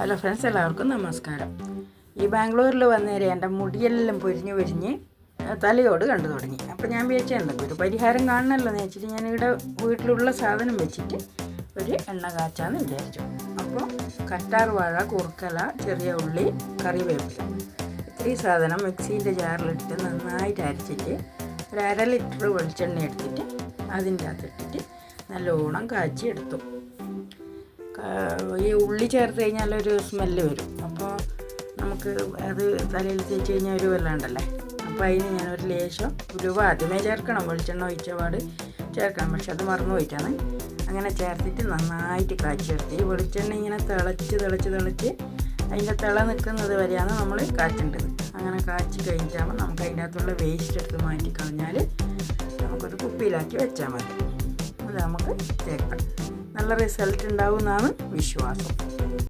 Hello friends എല്ലാവർക്കും നമസ്കാരം. ഈ ബാംഗ്ലൂരിൽ വന്നേരെ എന്റെ മുടിയെല്ലാം പൊരിഞ്ഞ് പൊരിഞ്ഞ് തലയോട് കണ്ടു തുടങ്ങി. അപ്പോൾ ഞാൻ വിചാരിച്ചിട്ടുണ്ട് ഒരു പരിഹാരം കാണണമല്ലോ എന്ന് വെച്ചിട്ട് ഞാൻ ഇവിടെ വീട്ടിലുള്ള സാധനം വെച്ചിട്ട് ഒരു എണ്ണ കാച്ചാന്ന് വിചാരിച്ചു. അപ്പോൾ കറ്റാർ വാഴ കുറുക്കല ചെറിയ ഉള്ളി കറിവേപ്പില. ഈ സാധനം മിക്സീന്റെ ജാറിലിട്ട് നന്നായിട്ട് അരച്ചിട്ട് ഒരു അര ലിറ്റർ വെളിച്ചെണ്ണ എടുത്തിട്ട് അതിന്റെ അകത്തിട്ടിട്ട് നല്ലോണം കാച്ചി എടുത്തു ഈ ഉള്ളി ചേർത്ത് കഴിഞ്ഞാൽ ഒരു സ്മെല്ല് വരും. അപ്പോൾ നമുക്ക് അത് തലയിൽ തേച്ച് കഴിഞ്ഞാൽ ഒരു വല്ലാണ്ടല്ലേ അപ്പോൾ അതിന് ഞാനൊരു ലേശം ഉലുവ ആദ്യമേ ചേർക്കണം. വെളിച്ചെണ്ണ ഒഴിച്ച പാട് ചേർക്കണം. പക്ഷെ അത് മറന്നു പോയിട്ടാണ്. അങ്ങനെ ചേർത്തിട്ട് നന്നായിട്ട് കാച്ചെടുത്ത് ഈ വെളിച്ചെണ്ണ ഇങ്ങനെ തിളച്ച് തിളച്ച് തിളച്ച് അതിന്റെ തിള നിൽക്കുന്നത് വരെയാണ് നമ്മൾ കാച്ചേണ്ടത്. അങ്ങനെ കാച്ചി കഴിഞ്ഞാൽ നമുക്ക് അതിന്റെ അകത്തുള്ള വേസ്റ്റ് എടുത്ത് മാറ്റി കളഞ്ഞാൽ നമുക്കത് കുപ്പിയിലാക്കി വെച്ചാൽ മതി. അത് നമുക്ക് തേക്കാം നല്ല റിസൾട്ട് ഉണ്ടാവും എന്നാണ് വിശ്വാസം.